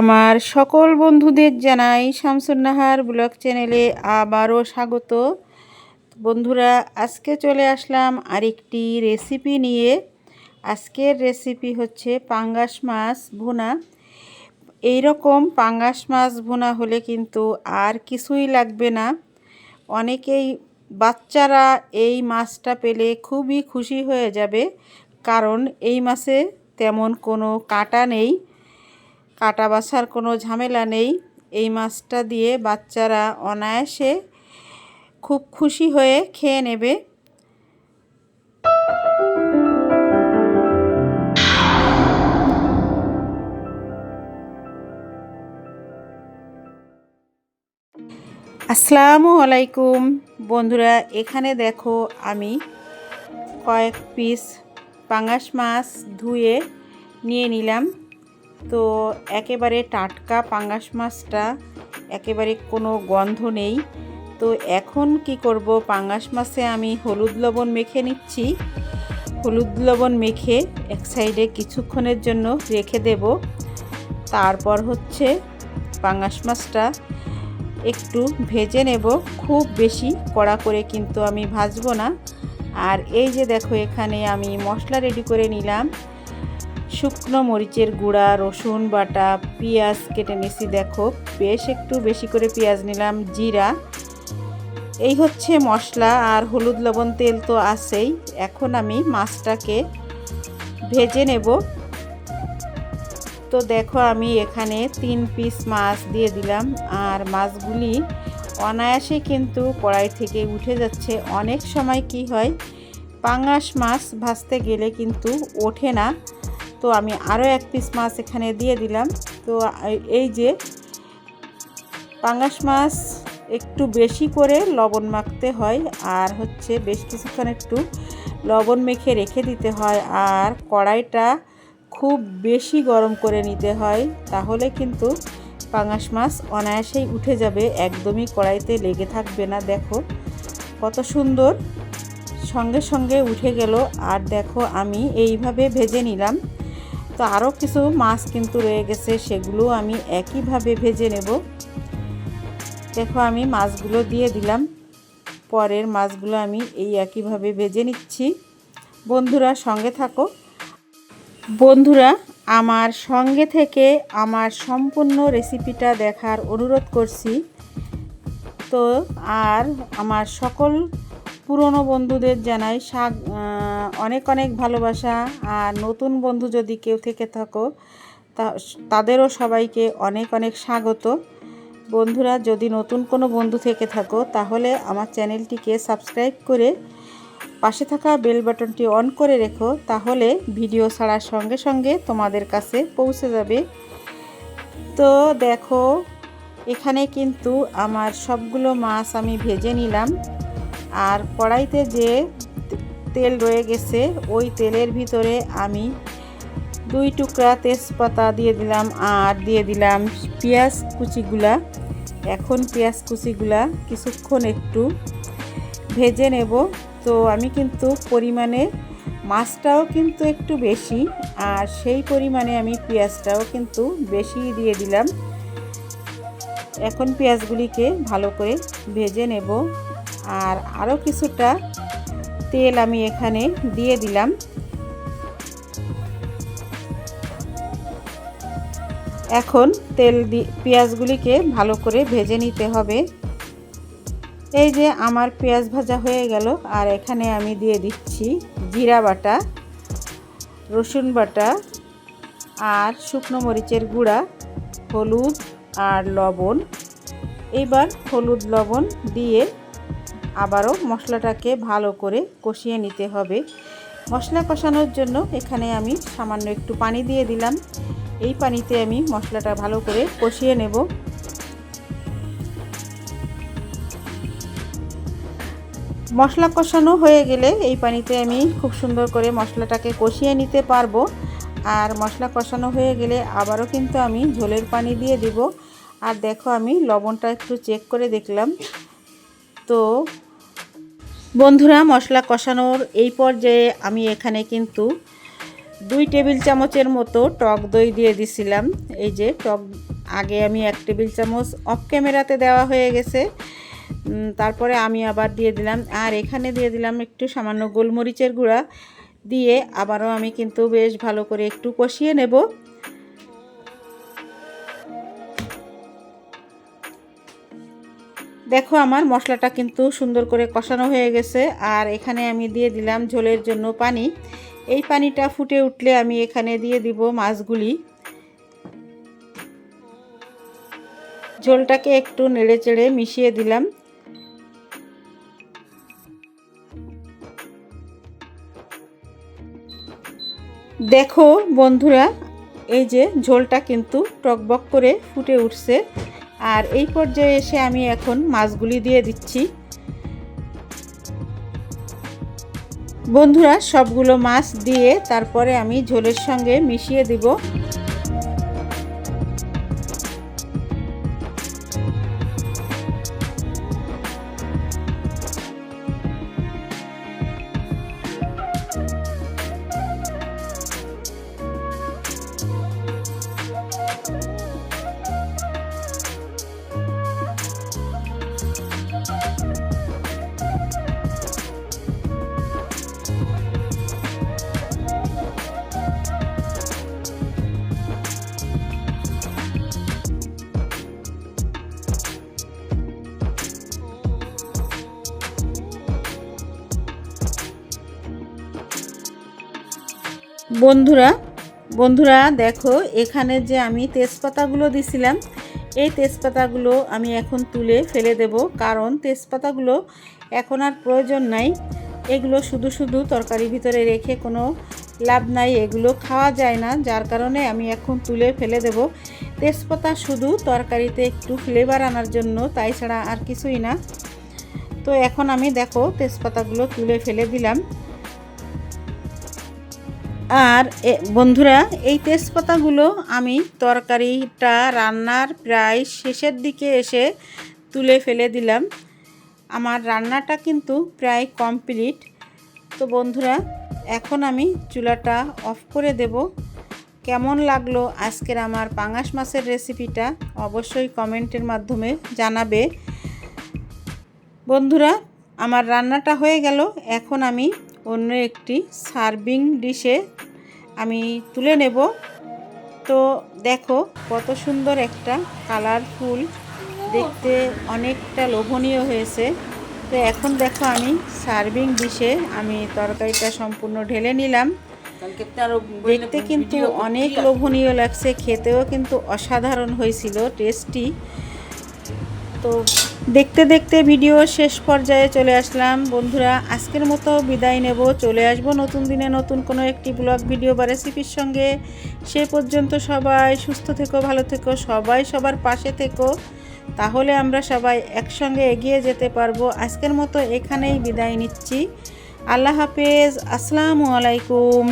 আমার সকল বন্ধুদের জানাই শামসুন্নাহার ব্লগ চ্যানেলে আবারও স্বাগত। বন্ধুরা, আজকে চলে আসলাম আরেকটি রেসিপি নিয়ে। আজকের রেসিপি হচ্ছে পাঙ্গাস মাছ ভুনা। এই রকম পাঙ্গাস মাছ ভুনা হলে কিন্তু আর কিছুই লাগবে না। অনেকেই বাচ্চারা এই মাছটা পেলে খুবই খুশি হয়ে যাবে, কারণ এই মাছে তেমন কোনো কাটা নেই। কাটা বাছার কোনো ঝামেলা নেই। এই মাছটা দিয়ে বাচ্চারা অনায়াসে খুব খুশি হয়ে খেয়ে নেবে। আসসালামু আলাইকুম। বন্ধুরা, এখানে দেখো আমি কয়েক পিস পাঙ্গাস মাছ ধুয়ে নিয়ে নিলাম। তো একেবারে টাটকা পাঙ্গাস মাছটা, একেবারে কোনো গন্ধ নেই। তো এখন কি করব, পাঙ্গাস মাছে আমি হলুদ লবণ মেখে নিচ্ছি। হলুদ লবণ মেখে এক সাইডে কিছুক্ষণের জন্য রেখে দেব। তারপর হচ্ছে পাঙ্গাস মাছটা একটু ভেজে নেব। খুব বেশি কড়া করে কিন্তু আমি ভাজবো না। আর এই যে দেখো, এখানে আমি মশলা রেডি করে নিলাম। শুকনো মরিচের গুঁড়া, রসুন বাটা, পেঁয়াজ কেটে নিছি, দেখো। বেশ একটু বেশি করে পেঁয়াজ নিলাম, জিরা। এই হচ্ছে মশলা, আর হলুদ লবণ তেল তো আছেই। এখন আমি মাছটাকে ভেজে নেব। তো দেখো, আমি এখানে তিন পিস মাছ দিয়ে দিলাম, আর মাছগুলি অনায়াসে কিন্তু কড়াই থেকে উঠে যাচ্ছে। অনেক সময় কি হয়, পাঙাশ মাছ ভাজতে গেলে কিন্তু ওঠে না। তো আমি আরও এক পিস মাছ এখানে দিয়ে দিলাম। তো এই যে পাঙাশ মাছ একটু বেশি করে লবণ মাখতে হয় আর হচ্ছে বেশ কিছুক্ষণ একটু লবণ মেখে রেখে দিতে হয় আর কড়াইটা খুব বেশি গরম করে নিতে হয় তাহলে কিন্তু পাঙাশ মাছ অনায়াসেই উঠে যাবে, একদমই কড়াইতে লেগে থাকবে না। দেখো কত সুন্দর সঙ্গে সঙ্গে উঠে গেল। আর দেখো আমি এইভাবে ভেজে নিলাম। তো আরও কিছু মাছ কিন্তু রয়ে গেছে, সেগুলো আমি একইভাবে ভেজে নেব। দেখো আমি মাছগুলো দিয়ে দিলাম। পরের মাছগুলো আমি এই একইভাবে ভেজে নিচ্ছি। বন্ধুরা সঙ্গে থাকো। বন্ধুরা, আমার সঙ্গে থেকে আমার সম্পূর্ণ রেসিপিটা দেখার অনুরোধ করছি। তো আর আমার সকল পুরনো বন্ধুদের জানাই শাক অনেক অনেক ভালোবাসা। আর নতুন বন্ধু যদি কেউ থেকে থাকো তাদেরও সবাইকে অনেক অনেক স্বাগত। বন্ধুরা, যদি নতুন কোনো বন্ধু থেকে থাকো, তাহলে আমার চ্যানেলটিকে সাবস্ক্রাইব করে পাশে থাকা বেল বাটনটি অন করে রেখো, তাহলে ভিডিও ছাড়ার সঙ্গে সঙ্গে তোমাদের কাছে পৌঁছে যাবে। তো দেখো, এখানে কিন্তু আমার সবগুলো মাছ আমি ভেজে নিলাম। আর কড়াইতে যে তেল রয়ে গেছে, ওই তেলের ভিতরে আমি দুই টুকরা তেজপাতা দিয়ে দিলাম আর দিয়ে দিলাম পেঁয়াজ কুচিগুলা। এখন পেঁয়াজ কুচিগুলা কিছুক্ষণ একটু ভেজে নেব। তো আমি কিন্তু পরিমাণে মাছটাও কিন্তু একটু বেশি আর সেই পরিমাণে আমি পেঁয়াজটাও কিন্তু বেশি দিয়ে দিলাম। এখন পেঁয়াজগুলিকে ভালো করে ভেজে নেব। আর আরও কিছুটা তেল আমি এখানে দিয়ে দিলাম। এখন তেল পেঁয়াজগুলিকে ভালো করে ভেজে নিতে হবে। এই যে আমার পেঁয়াজ ভাজা হয়ে গেল, আর এখানে আমি দিয়ে দিচ্ছি জিরা বাটা, রসুন বাটা, আর শুকনো মরিচের গুঁড়া, হলুদ আর লবণ। এইবার হলুদ লবণ দিয়ে আবারও মশলাটাকে ভালো করে কষিয়ে নিতে হবে। মশলা কষানোর জন্য এখানে আমি সামান্য একটু পানি দিয়ে দিলাম। এই পানিতে আমি মশলাটা ভালো করে কষিয়ে নেব। মশলা কষানো হয়ে গেলে এই পানিতে আমি খুব সুন্দর করে মশলাটাকে কষিয়ে নিতে পারব। আর মশলা কষানো হয়ে গেলে আবারও কিন্তু আমি ঝোলের পানি দিয়ে দিব। আর দেখো আমি লবণটা একটু চেক করে দেখলাম। তো বন্ধুরা, মশলা কষানোর এই পর্যায়ে আমি এখানে কিন্তু দুই টেবিল চামচের মতো টক দই দিয়ে দিছিলাম। এই যে টক, আগে আমি এক টেবিল চামচ অফ ক্যামেরাতে দেওয়া হয়ে গেছে। তারপরে আমি আবার দিয়ে দিলাম। আর এখানে দিয়ে দিলাম একটু সামান্য গোলমরিচের গুঁড়া। দিয়ে আবারও আমি কিন্তু বেশ ভালো করে একটু কষিয়ে নেব। দেখো আমার মশলাটা কিন্তু সুন্দর করে কষানো হয়ে গেছে, আর এখানে আমি দিয়ে দিলাম ঝোলের জন্য পানি। এই পানিটা ফুটে উঠলে আমি এখানে দিয়ে দিব মাছগুলি। ঝোলটাকে একটু নেড়ে চেড়ে মিশিয়ে দিলাম। দেখো বন্ধুরা, এই যে ঝোলটা কিন্তু টকবক করে ফুটে উঠছে। আর এই পর্যায়ে এসে আমি এখন মাছগুলি দিয়ে দিচ্ছি। বন্ধুরা, সবগুলো মাছ দিয়ে তারপরে আমি ঝোলের সঙ্গে মিশিয়ে দিব। বন্ধুরা বন্ধুরা দেখো, এখানে যে আমি তেজপাতাগুলো দিছিলাম, এই তেজপাতাগুলো আমি এখন তুলে ফেলে দেব। কারণ তেজপাতাগুলো এখন আর প্রয়োজন নাই। এগুলো শুধু শুধু তরকারির ভিতরে রেখে কোনো লাভ নাই। এগুলো খাওয়া যায় না, যার কারণে আমি এখন তুলে ফেলে দেব। তেজপাতা শুধু তরকারিতে একটু ফ্লেভার আনার জন্য, তাই ছাড়া আর কিছুই না। তো এখন আমি দেখো, তেজপাতাগুলো তুলে ফেলে দিলাম। আর বন্ধুরা, এই তেজপাতাগুলো আমি তরকারিটা রান্নার প্রায় শেষের দিকে এসে তুলে ফেলে দিলাম। আমার রান্নাটা কিন্তু প্রায় কমপ্লিট। তো বন্ধুরা, এখন আমি চুলাটা অফ করে দেব। কেমন লাগল আজকের আমার পাঙাশ মাছের রেসিপিটা অবশ্যই কমেন্টের মাধ্যমে জানাবে। বন্ধুরা, আমার রান্নাটা হয়ে গেল। এখন আমি অন্য একটি সার্ভিং ডিশে আমি তুলে নেব। তো দেখো কত সুন্দর একটা কালারফুল, দেখতে অনেকটা লোভনীয় হয়েছে। তো এখন দেখো আমি সার্ভিং ডিশে আমি তরকারিটা সম্পূর্ণ ঢেলে নিলাম। দেখতে কিন্তু অনেক লোভনীয় লাগছে, খেতেও কিন্তু অসাধারণ হয়েছিল, টেস্টি। তো দেখতে দেখতে ভিডিও শেষ পর্যায়ে চলে আসলাম। বন্ধুরা, আজকের মতো বিদায় নেব। চলে আসব নতুন দিনে নতুন কোনো একটি ব্লগ, ভিডিও বা রেসিপির সঙ্গে। সে পর্যন্ত সবাই সুস্থ থেকো, ভালো থেকো, সবাই সবার পাশে থেকো। তাহলে আমরা সবাই একসঙ্গে এগিয়ে যেতে পারব। আজকের মতো এখানেই বিদায় নিচ্ছি। আল্লাহ হাফেজ। আসসালামু আলাইকুম।